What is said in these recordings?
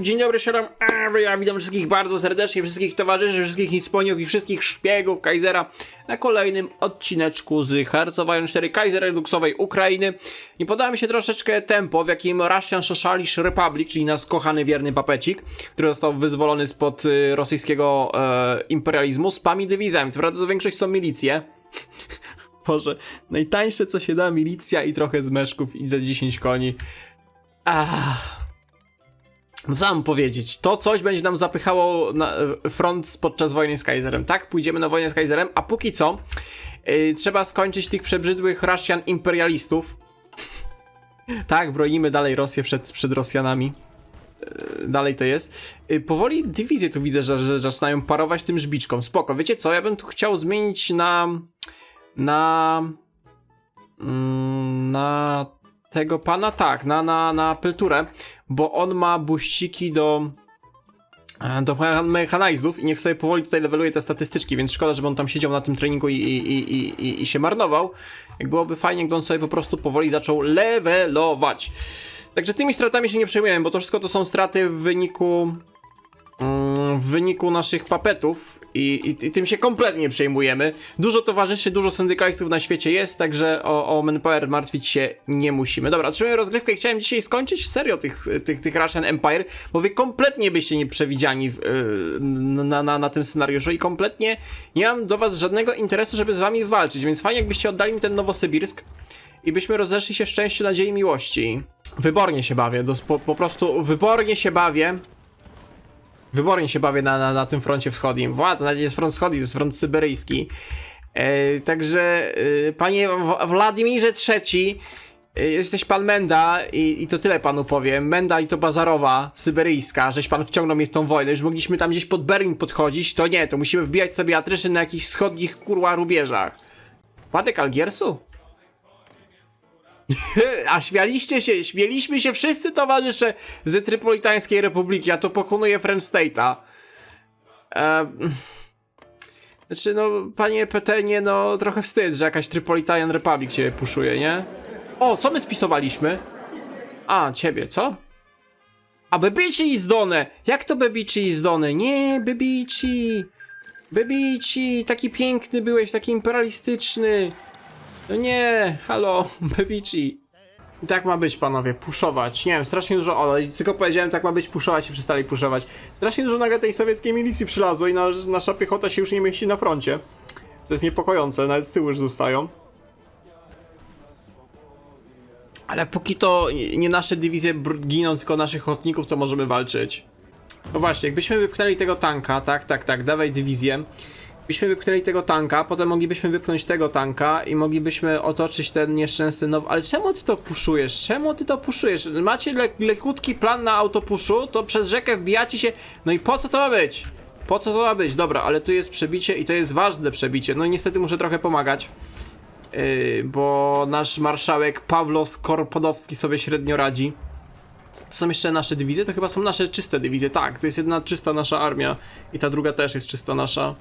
Dzień dobry, sieram. Ja witam wszystkich bardzo serdecznie, wszystkich towarzyszy, wszystkich hisponiów i wszystkich szpiegów Kaisera na kolejnym odcineczku z Harcowają 4 Kaiser Reduksowej Ukrainy. Nie podoba mi się troszeczkę tempo, w jakim Russian Socialist Republic, czyli nasz kochany wierny papecik, który został wyzwolony spod y, rosyjskiego e, imperializmu, spami dywizjami. Co prawda to większość są milicje. Boże, najtańsze co się da, milicja i trochę zmeszków i za 10 koni. Ah. Co mam powiedzieć? To coś będzie nam zapychało na e, front podczas wojny z Kaiserem, tak? Pójdziemy na wojnę z Kaiserem, a póki co yy, trzeba skończyć tych przebrzydłych Russian imperialistów. tak, bronimy dalej Rosję przed, przed Rosjanami. Yy, dalej to jest. Yy, powoli dywizje tu widzę, że, że zaczynają parować tym żbiczkom. Spoko, wiecie co? Ja bym tu chciał zmienić na na mm, na tego pana, tak, na, na, na Pelturę, bo on ma buściki do e, do mecha- mechanizmów i niech sobie powoli tutaj leveluje te statystyczki, więc szkoda, żeby on tam siedział na tym treningu i, i, i, i, i, się marnował. Jak byłoby fajnie, gdy on sobie po prostu powoli zaczął levelować. Także tymi stratami się nie przejmujemy, bo to wszystko to są straty w wyniku w wyniku naszych papetów i, i, i tym się kompletnie nie przejmujemy. Dużo towarzyszy, dużo syndykalistów na świecie jest, także o, o Manpower martwić się nie musimy. Dobra, trzymaj rozgrywkę i chciałem dzisiaj skończyć serio tych, tych, tych Russian Empire, bo wy kompletnie byście nie przewidziani w, yy, na, na, na tym scenariuszu i kompletnie nie mam do was żadnego interesu, żeby z wami walczyć, więc fajnie jakbyście oddali mi ten Nowosybirsk i byśmy rozeszli się szczęściu, nadziei miłości. Wybornie się bawię, po, po prostu wybornie się bawię. Wybornie się bawię na, na, na tym froncie wschodnim. Wład, to nawet jest front wschodni, to jest front syberyjski. E, także, e, panie Władimirze III, e, jesteś pan Menda i, i to tyle panu powiem. Menda i to bazarowa, syberyjska, żeś pan wciągnął mnie w tą wojnę. Już mogliśmy tam gdzieś pod Berlin podchodzić, to nie, to musimy wbijać sobie atryszy na jakichś wschodnich kurła rubieżach. Władek Algiersu? A śmialiście się, śmieliśmy się wszyscy towarzysze z Trypolitańskiej Republiki, a to pokonuje French State'a. Ehm, znaczy, no, panie Petenie, no, trochę wstyd, że jakaś Tripolitanian Republic cię puszuje, nie? O, co my spisowaliśmy? A, ciebie, co? A Bebici i Zdone! Jak to Bebici i Zdone? Nie, Bebici! Bebici, taki piękny byłeś, taki imperialistyczny. No nie, halo, Bebici. Tak ma być, panowie, puszować. Nie wiem, strasznie dużo. O, tylko powiedziałem, tak ma być, puszować i przestali puszować. Strasznie dużo nagle tej sowieckiej milicji przylazło i nasz, nasza piechota się już nie mieści na froncie. Co jest niepokojące, nawet z tyłu już zostają. Ale póki to nie nasze dywizje giną, tylko naszych ochotników, to możemy walczyć. No właśnie, jakbyśmy wypchnęli tego tanka, tak, tak, tak, dawaj dywizję. Byśmy wypchnęli tego tanka, potem moglibyśmy wypchnąć tego tanka i moglibyśmy otoczyć ten nieszczęsny now... Ale czemu ty to puszujesz? Czemu ty to puszujesz? Macie le lekutki plan na autopuszu, to przez rzekę wbijacie się... No i po co to ma być? Po co to ma być? Dobra, ale tu jest przebicie i to jest ważne przebicie. No i niestety muszę trochę pomagać. Yy, bo nasz marszałek Pawlos Korpodowski sobie średnio radzi. To są jeszcze nasze dywizje? To chyba są nasze czyste dywizje. Tak, to jest jedna czysta nasza armia i ta druga też jest czysta nasza.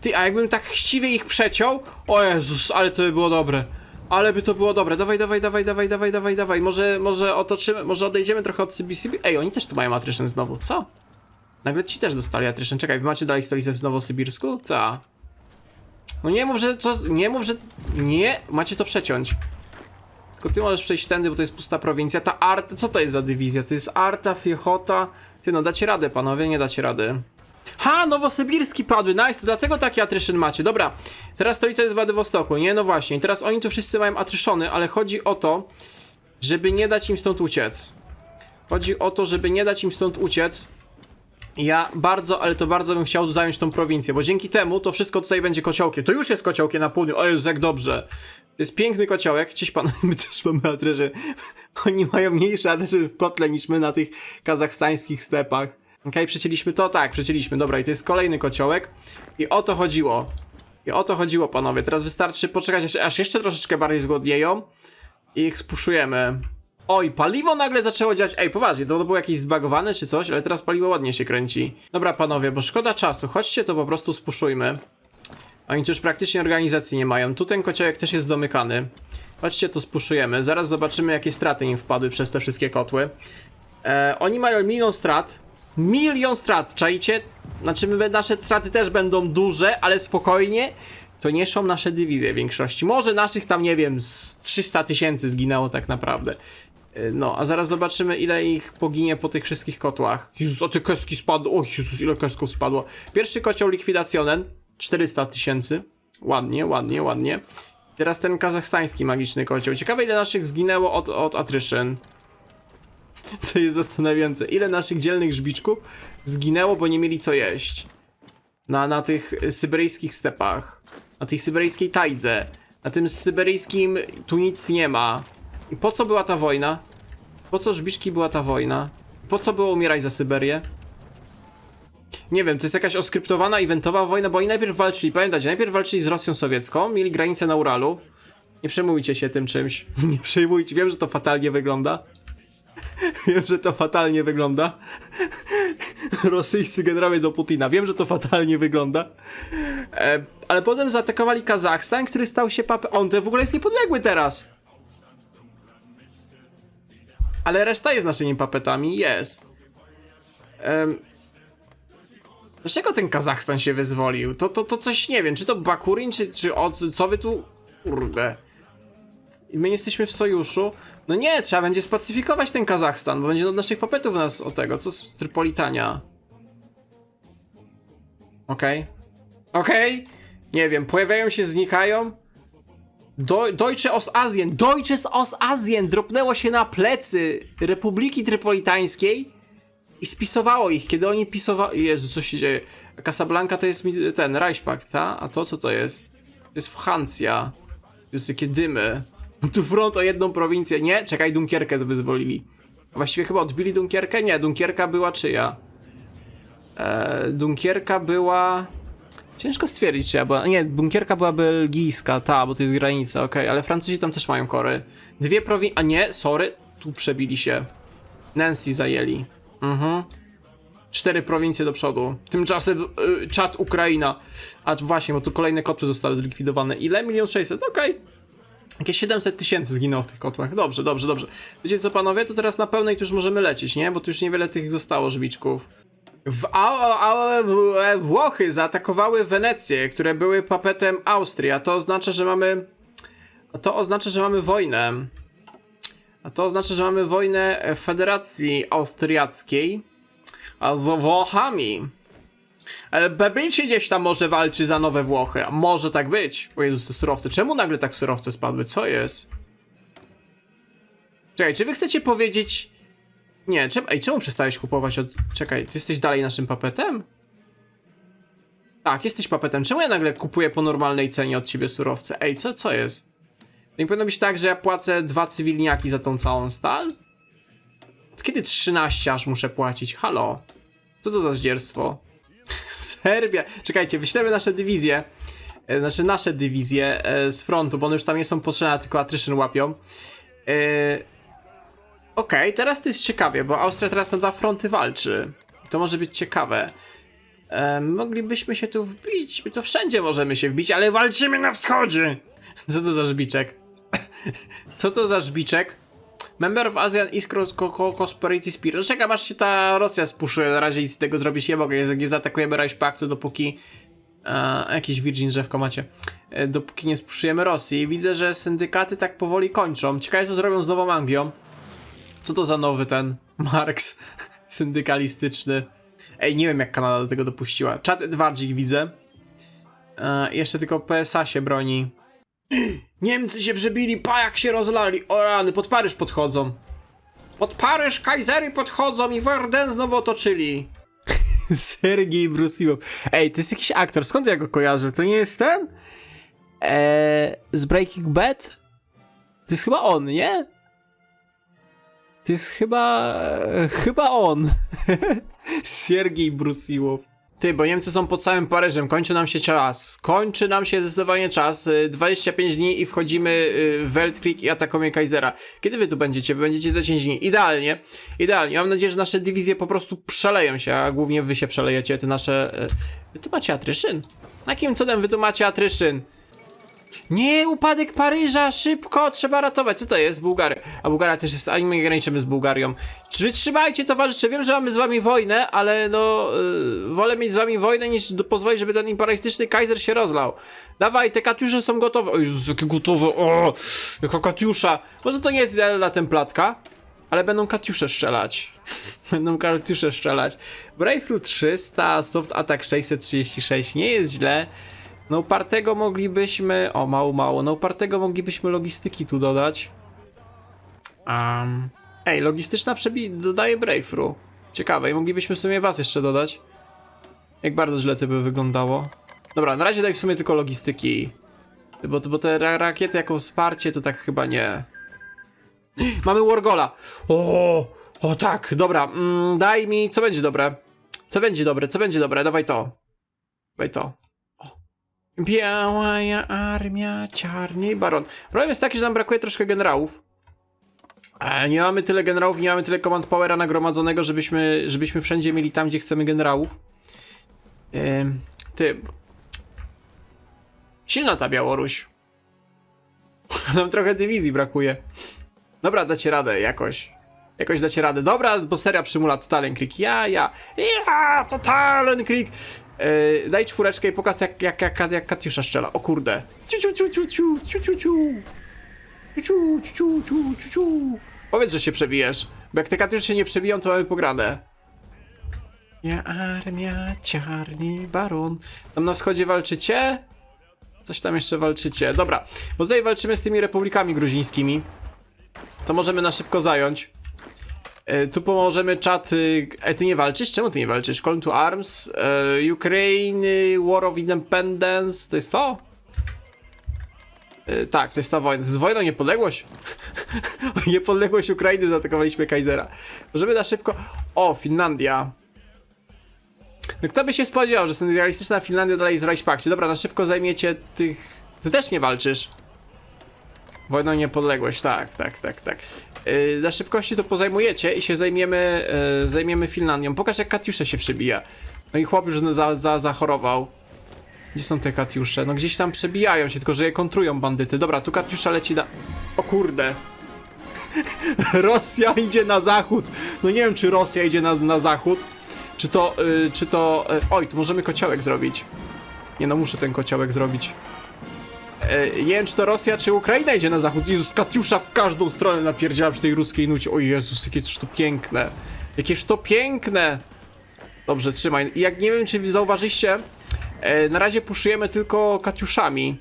Ty, a jakbym tak chciwie ich przeciął? O Jezus, ale to by było dobre. Ale by to było dobre. Dawaj, dawaj, dawaj, dawaj, dawaj, dawaj, dawaj. Może, może otoczymy, może odejdziemy trochę od CBCB. Ej, oni też tu mają atryszyn znowu, co? Nagle ci też dostali atryszyn. Czekaj, wy macie dalej stolicę w Nowosybirsku? Ta. No nie mów, że co, nie mów, że... Nie, macie to przeciąć. Tylko ty możesz przejść tędy, bo to jest pusta prowincja. Ta Arta, co to jest za dywizja? To jest Arta, Piechota. Ty no, dacie radę, panowie, nie dacie rady. Ha, Nowosybirski padły, nice, to dlatego taki atryszyn macie. Dobra, teraz stolica jest w Władywostoku, nie? No właśnie, teraz oni tu wszyscy mają atryszony, ale chodzi o to, żeby nie dać im stąd uciec. Chodzi o to, żeby nie dać im stąd uciec. Ja bardzo, ale to bardzo bym chciał zająć tą prowincję, bo dzięki temu to wszystko tutaj będzie kociołkiem. To już jest kociołkiem na południu. O Jezu, jak dobrze. To jest piękny kociołek. Cześć pan, my też mamy atryszy. Oni mają mniejsze atryszy w kotle niż my na tych kazachstańskich stepach. Okay, przecięliśmy to? Tak, przecięliśmy. Dobra, i to jest kolejny kociołek. I o to chodziło. I o to chodziło, panowie. Teraz wystarczy poczekać, aż, jeszcze troszeczkę bardziej zgłodnieją. I ich spuszujemy. Oj, paliwo nagle zaczęło działać. Ej, poważnie, to było jakieś zbagowane czy coś, ale teraz paliwo ładnie się kręci. Dobra, panowie, bo szkoda czasu. Chodźcie, to po prostu spuszujmy. Oni tu już praktycznie organizacji nie mają. Tu ten kociołek też jest domykany. Chodźcie, to spuszujemy. Zaraz zobaczymy, jakie straty im wpadły przez te wszystkie kotły. E, oni mają milion strat. Milion strat, czaicie? Znaczy, my, nasze straty też będą duże, ale spokojnie. To nie są nasze dywizje w większości. Może naszych tam, nie wiem, z 300 tysięcy zginęło tak naprawdę. E, No, a zaraz zobaczymy, ile ich poginie po tych wszystkich kotłach. Jezus, a te keski spadło. O Jezus, ile kesków spadło. Pierwszy kocioł likwidacjonen. 400 tysięcy. Ładnie, ładnie, ładnie. Teraz ten kazachstański magiczny kocioł. Ciekawe, ile naszych zginęło od, od atryszyn. To jest zastanawiające. Ile naszych dzielnych żbiczków zginęło, bo nie mieli co jeść. Na, na tych syberyjskich stepach. Na tej syberyjskiej tajdze. Na tym syberyjskim tu nic nie ma. I po co była ta wojna? Po co żbiczki była ta wojna? Po co było umierać za Syberię? Nie wiem, to jest jakaś oskryptowana, eventowa wojna, bo oni najpierw walczyli, pamiętacie, najpierw walczyli z Rosją sowiecką, mieli granicę na Uralu. Nie przejmujcie się tym czymś. Nie przejmujcie, wiem, że to fatalnie wygląda. Wiem, że to fatalnie wygląda. Rosyjscy generałowie do Putina. Wiem, że to fatalnie wygląda. E, ale potem zaatakowali Kazachstan, który stał się papę. On to w ogóle jest niepodległy teraz. Ale reszta jest naszymi papetami. Jest. Em, Dlaczego ten Kazachstan się wyzwolił? To, to, to coś nie wiem, czy to Bakurin, czy, czy o, co wy tu. Kurde. I my nie jesteśmy w sojuszu. No nie, trzeba będzie spacyfikować ten Kazachstan, bo będzie od naszych papetów nas o tego. Co z Trypolitania? Okej. Okej. Nie wiem, pojawiają się, znikają. Do, Deutsche Ostasien, Deutsche Ostasien dropnęło się na plecy Republiki Trypolitańskiej i spisowało ich, kiedy oni pisowali... Jezu, co się dzieje? Casablanca to jest ten, Reichspakt, ta? A to co to jest? To jest Francja. Jest jakie dymy. Tu front o jedną prowincję. Nie, czekaj, Dunkierkę wyzwolili. Właściwie chyba odbili Dunkierkę? Nie, Dunkierka była czyja? Eee, Dunkierka była... Ciężko stwierdzić, czyja była... Nie, Dunkierka była belgijska, ta, bo to jest granica, okej, ale Francuzi tam też mają kory. Dwie prowincje... A nie, sorry, tu przebili się. Nancy zajęli. Mhm. Cztery prowincje do przodu. Tymczasem y, czat Ukraina. A właśnie, bo tu kolejne kotły zostały zlikwidowane. Ile? Milion sześćset, okej. Jakieś 700 tysięcy zginęło w tych kotłach. Dobrze, dobrze, dobrze. Wiecie co, panowie? To teraz na pełnej tu już możemy lecieć, nie? Bo tu już niewiele tych zostało żbiczków. W a, Włochy zaatakowały Wenecję, które były papetem Austrii, a to oznacza, że mamy... A to oznacza, że mamy wojnę. A to oznacza, że mamy wojnę Federacji Austriackiej z Włochami. Ale Bebylcie gdzieś tam może walczy za nowe Włochy. A może tak być. O Jezus, te surowce. Czemu nagle tak surowce spadły? Co jest? Czekaj, czy wy chcecie powiedzieć... Nie, czemu... Ej, czemu przestałeś kupować od... Czekaj, ty jesteś dalej naszym papetem? Tak, jesteś papetem. Czemu ja nagle kupuję po normalnej cenie od ciebie surowce? Ej, co, co jest? To nie powinno być tak, że ja płacę dwa cywilniaki za tą całą stal? Od kiedy 13 aż muszę płacić? Halo? Co to za zdzierstwo? Serbia. Czekajcie, wyślemy nasze dywizje. e, Znaczy nasze dywizje e, z frontu, bo one już tam nie są potrzebne, tylko attrition łapią. E, Okej, teraz to jest ciekawie, bo Austria teraz na dwa fronty walczy. To może być ciekawe. Moglibyśmy się tu wbić. My to wszędzie możemy się wbić, ale walczymy na wschodzie! Co to za żbiczek? Co to za żbiczek? Member of ASEAN East Prosperity Spirit. Czekam aż się ta Rosja spuszuje, na razie nic z tego zrobić nie mogę. Jak nie zaatakujemy Reichspaktu, dopóki... E, jakiś Virgin drzewko macie. E, dopóki nie spuszujemy Rosji. Widzę, że syndykaty tak powoli kończą. Ciekawe co zrobią z Nową Anglią. Co to za nowy ten Marks syndykalistyczny? Ej, nie wiem jak Kanada do tego dopuściła. Czat Edwardzik widzę. E, jeszcze tylko PSA się broni. Niemcy się przebili, pa jak się rozlali. O rany, pod Paryż podchodzą. Pod Paryż kajzery podchodzą i Warden znowu otoczyli. Sergiej Brusiłow. Ej, to jest jakiś aktor, skąd ja go kojarzę? To nie jest ten? Eee, z Breaking Bad? To jest chyba on, nie? To jest chyba... e, chyba on. Siergiej Brusiłow. Ty, bo Niemcy są pod samym Paryżem, kończy nam się czas. Kończy nam się zdecydowanie czas. Y, 25 dni i wchodzimy y, w Weltkrieg i atakujemy Kaisera. Kiedy wy tu będziecie? Wy będziecie za 10 dni. Idealnie. Idealnie. Mam nadzieję, że nasze dywizje po prostu przeleją się, a głównie wy się przelejecie, te nasze... y, Wy tu macie atryszyn? Jakim cudem wy tu macie atryszyn? Nie, upadek Paryża, szybko, trzeba ratować. Co to jest? Bułgary. A Bułgaria też jest, a my graniczymy z Bułgarią. Czy wytrzymajcie, towarzysze, wiem, że mamy z wami wojnę, ale no, yy, wolę mieć z wami wojnę, niż pozwolić, żeby ten imperialistyczny Kaiser się rozlał. Dawaj, te katiusze są gotowe. O Jezus, jakie gotowe, o, jaka katiusza. Może to nie jest idealna templatka, ale będą katiusze strzelać. będą katiusze strzelać. Breakthrough 300, soft attack 636, nie jest źle. No upartego moglibyśmy... O, mało, mało. No upartego moglibyśmy logistyki tu dodać. Um, ej, logistyczna przebi... dodaje Breakthrough. Ciekawe, i moglibyśmy w sumie was jeszcze dodać. Jak bardzo źle to by wyglądało. Dobra, na razie daj w sumie tylko logistyki. Bo, bo te ra rakiety jako wsparcie to tak chyba nie. Mamy Wargola. O, o tak, dobra. Mm, daj mi, co będzie dobre? Co będzie dobre? Co będzie dobre? Dawaj to. Dawaj to. Biała armia, czarny baron. Problem jest taki, że nam brakuje troszkę generałów. E, nie mamy tyle generałów, nie mamy tyle command powera nagromadzonego, żebyśmy, żebyśmy wszędzie mieli tam, gdzie chcemy generałów. Ty. Silna ta Białoruś. nam trochę dywizji brakuje. Dobra, dacie radę jakoś. Jakoś dacie radę. Dobra, bo seria przymula Totalen Creek. Ja, ja. Ja, Totalen Creek. Yy, daj czwóreczkę i pokaż jak, jak, jak, jak Katiusza strzela. O kurde. Powiedz, że się przebijesz. Bo jak te Katiusze się nie przebiją, to mamy pogranę. Ja armia, czarny baron. Tam na wschodzie walczycie? Coś tam jeszcze walczycie. Dobra, bo tutaj walczymy z tymi republikami gruzińskimi. To możemy na szybko zająć. E, Tu pomożemy czat. y, E, ty nie walczysz? Czemu ty nie walczysz? Call to Arms, e, Ukraine, War of Independence. To jest to? E, tak, to jest ta wojna. To jest wojna o niepodległość. niepodległość Ukrainy zaatakowaliśmy Kaisera. Możemy na szybko. O, Finlandia. No kto by się spodziewał, że centralistyczna Finlandia dalej jest w Reichspakcie. Dobra, na szybko zajmiecie tych... Ty też nie walczysz. Wojna niepodległość, tak, tak, tak, tak. Yy, na szybkości to pozajmujecie i się zajmiemy, yy, zajmiemy Finlandią. Pokaż jak Katiusze się przebija. No i chłop już za, za, zachorował. Gdzie są te Katiusze? No gdzieś tam przebijają się, tylko że je kontrują bandyty. Dobra, tu Katiusza leci na... O kurde. Rosja idzie na zachód. No nie wiem, czy Rosja idzie na, na zachód. Czy to, yy, czy to... Yy, oj, tu możemy kociołek zrobić. Nie no, muszę ten kociołek zrobić. E, nie wiem, czy to Rosja, czy Ukraina idzie na zachód. Jezus, Katiusza w każdą stronę napierdziała przy tej ruskiej nucie. O Jezus, jakież to piękne. Jakież to piękne. Dobrze, trzymaj. I jak nie wiem, czy zauważyliście, e, na razie puszujemy tylko Katiuszami.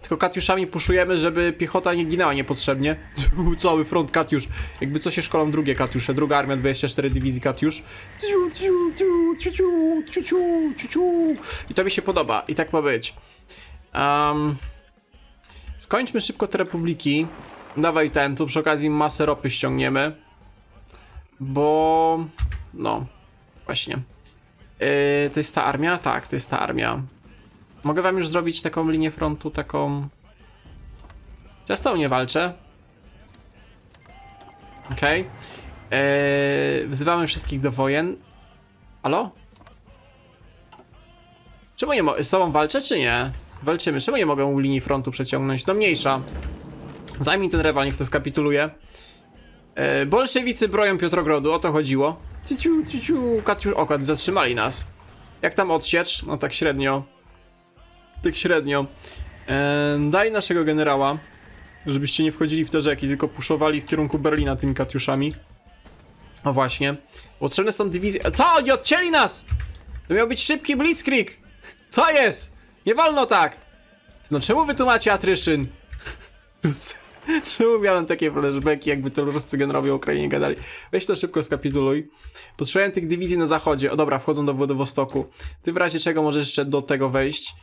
Tylko Katiuszami puszujemy, żeby piechota nie ginęła niepotrzebnie. Cały front Katiusz. Jakby co się szkolą drugie Katiusze, druga armia 24 dywizji Katiusz. I to mi się podoba. I tak ma być. Um, skończmy szybko te republiki. Dawaj ten, tu przy okazji masę ropy ściągniemy. Bo... No, właśnie. Yy, to jest ta armia? Tak, to jest ta armia. Mogę wam już zrobić taką linię frontu, taką... Ja z nie walczę. Okej. Okay. Wzywamy wszystkich do wojen. Halo? Czemu nie mogę? Z tobą walczę, czy nie? Walczymy. Czemu nie mogę u linii frontu przeciągnąć? No mniejsza. Zajmij ten rewal, niech to skapituluje. E, bolszewicy broją Piotrogrodu, o to chodziło. Ciciu, ciciu, Kaciu, o, zatrzymali nas. Jak tam odsiecz? No tak średnio. Tak średnio. E, daj naszego generała, żebyście nie wchodzili w te rzeki, tylko puszowali w kierunku Berlina tymi Katiuszami. O właśnie. Potrzebne są dywizje... Co? Nie odcięli nas! To miał być szybki blitzkrieg! Co jest? Nie wolno tak! No czemu wy tu macie atryszyn? czemu miałem takie flashbacki, jakby to ruscy generowie Ukrainie gadali? Weź to szybko skapituluj. Potrzebuję tych dywizji na zachodzie. O dobra, wchodzą do Władywostoku. Ty w razie czego możesz jeszcze do tego wejść.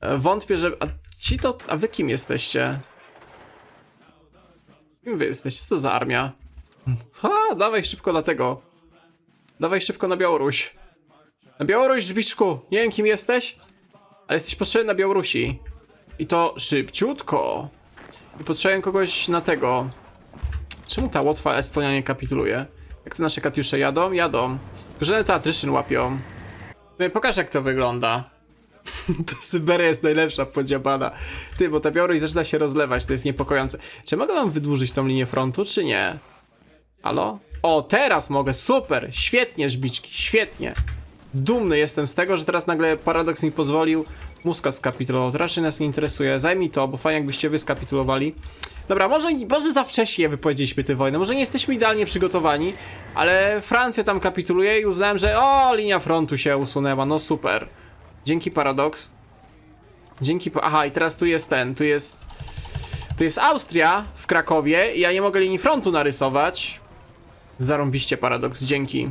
E, Wątpię, że... A ci to... A wy kim jesteście? Kim wy jesteście? Co to za armia? Ha, dawaj szybko na tego. Dawaj szybko na Białoruś. Na Białoruś, Żbiczku. Nie wiem, kim jesteś, ale jesteś potrzebny na Białorusi. I to szybciutko. I potrzebuję kogoś na tego. Czemu ta Łotwa Estonia nie kapituluje? Jak te nasze Katiusze jadą? Jadą. One teatryczyn łapią. No Pokaż jak to wygląda. to Syberia jest najlepsza podziabana. Ty, bo ta Białoruś zaczyna się rozlewać, to jest niepokojące. Czy mogę wam wydłużyć tą linię frontu, czy nie? Halo? O, teraz mogę, super, świetnie, Żbiczki, świetnie. Dumny jestem z tego, że teraz nagle paradoks mi pozwolił Muskat skapitulował. To raczej nas nie interesuje. Zajmij to, bo fajnie jakbyście wy skapitulowali. Dobra, może, może za wcześnie wypowiedzieliśmy tę wojnę. Może nie jesteśmy idealnie przygotowani, ale Francja tam kapituluje i uznałem, że o, linia frontu się usunęła. No super. Dzięki Paradox. Dzięki. Aha, i teraz tu jest ten, tu jest. Tu jest Austria w Krakowie i ja nie mogę linii frontu narysować. Zarąbiście Paradox, dzięki.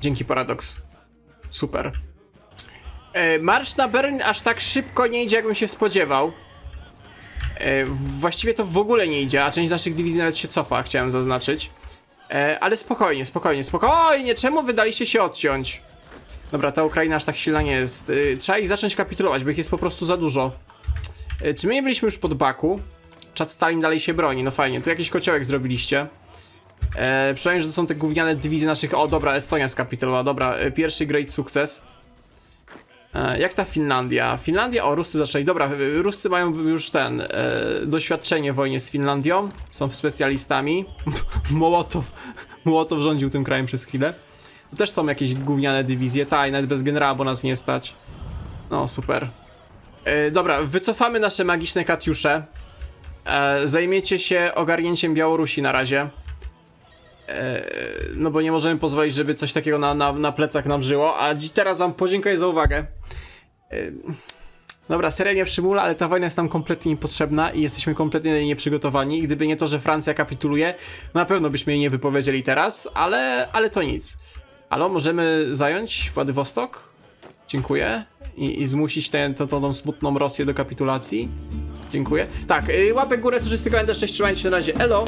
Dzięki Paradox. Super. E, marsz na Berlin aż tak szybko nie idzie, jakbym się spodziewał. E, właściwie to w ogóle nie idzie, a część naszych dywizji nawet się cofa, chciałem zaznaczyć. E, ale spokojnie, spokojnie, spokojnie. Czemu wydaliście się odciąć? Dobra, ta Ukraina aż tak silna nie jest. Trzeba ich zacząć kapitulować, bo ich jest po prostu za dużo. Czy my nie byliśmy już pod Baku? Czad Stalin dalej się broni, no fajnie. Tu jakiś kociołek zrobiliście. E, przynajmniej, że to są te gówniane dywizje naszych... O, dobra, Estonia skapitulowała, dobra. E, pierwszy great sukces. E, jak ta Finlandia? Finlandia, o, Ruscy zaczęli. Dobra, y, Ruscy mają już ten, e, doświadczenie w wojnie z Finlandią. Są specjalistami. Mołotow, Mołotow rządził tym krajem przez chwilę. Tu też są jakieś gówniane dywizje. Tak, nawet bez generała, bo nas nie stać. No, super. E, dobra, wycofamy nasze magiczne katiusze. E, zajmiecie się ogarnięciem Białorusi na razie. E, no bo nie możemy pozwolić, żeby coś takiego na, na, na plecach nam żyło. A teraz wam podziękuję za uwagę. E, Dobra, seria nie przymula, ale ta wojna jest nam kompletnie niepotrzebna i jesteśmy kompletnie nieprzygotowani. Gdyby nie to, że Francja kapituluje, na pewno byśmy jej nie wypowiedzieli teraz, ale, ale to nic. Alo, możemy zająć Władywostok? Dziękuję. I, i zmusić tę tą, tą, smutną Rosję do kapitulacji? Dziękuję. Tak, y, łapek górę, soczysty kalendarz, cześć, trzymajcie się na razie, elo!